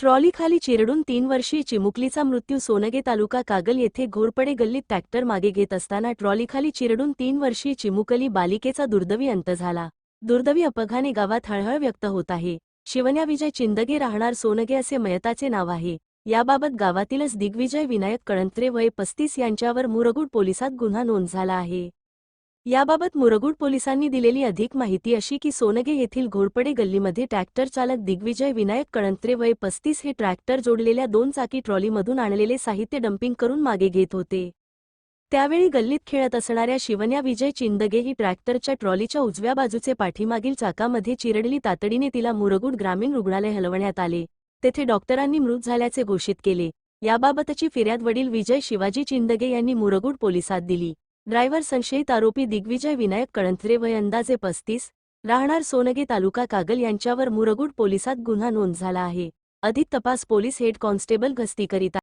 ट्रॉलीखाली चिरडून तीन वर्षीय चिमुकलीचा मृत्यू सोनगे तालुका कागल येथे घोरपडे गल्लीत ट्रॅक्टर मागे घेत असताना ट्रॉलीखाली चिरडून तीन वर्षीय चिमुकली बालिकेचा दुर्दैवी अंत झाला. दुर्दैवी अपघाने गावात हळहळ व्यक्त होत आहे. शिवन्या विजय चिंदगे राहणार सोनगे असे मयताचे नाव आहे. याबाबत गावातीलच दिग्विजय विनायक कळंत्रे वय पस्तीस यांच्यावर मुरगुड पोलिसात गुन्हा नोंद झाला आहे. याबाबत मुरगुड पोलिसांनी दिलेली अधिक माहिती अशी की सोनगे येथील घोरपडे गल्लीमध्ये ट्रॅक्टर चालक दिग्विजय विनायक कळंत्रे वय पस्तीस हे ट्रॅक्टर जोडलेल्या दोन चाकी ट्रॉलीमधून आणलेले साहित्य डंपिंग करून मागे घेत होते. त्यावेळी गल्लीत खेळत असणाऱ्या शिवन्या विजय चिंदगे ही ट्रॅक्टरच्या ट्रॉलीच्या उजव्या बाजूचे पाठीमागील चाकामध्ये चिरडली तातडीने तिला मुरगुड ग्रामीण रुग्णालय हलवण्यात आले. तेथे डॉक्टरांनी मृत झाल्याचे घोषित केले. याबाबतची फिर्याद वडील विजय शिवाजी चिंदगे यांनी मुरगुड पोलिसात दिली. ड्रायव्हर संशयित आरोपी दिग्विजय विनायक कळंथरे वय अंदाजे पस्तीस राहणार सोनगे तालुका कागल यांच्यावर मुरगुड पोलिसात गुन्हा नोंद झाला आहे. अधिक तपास पोलीस हेड कॉन्स्टेबल गस्ती करीत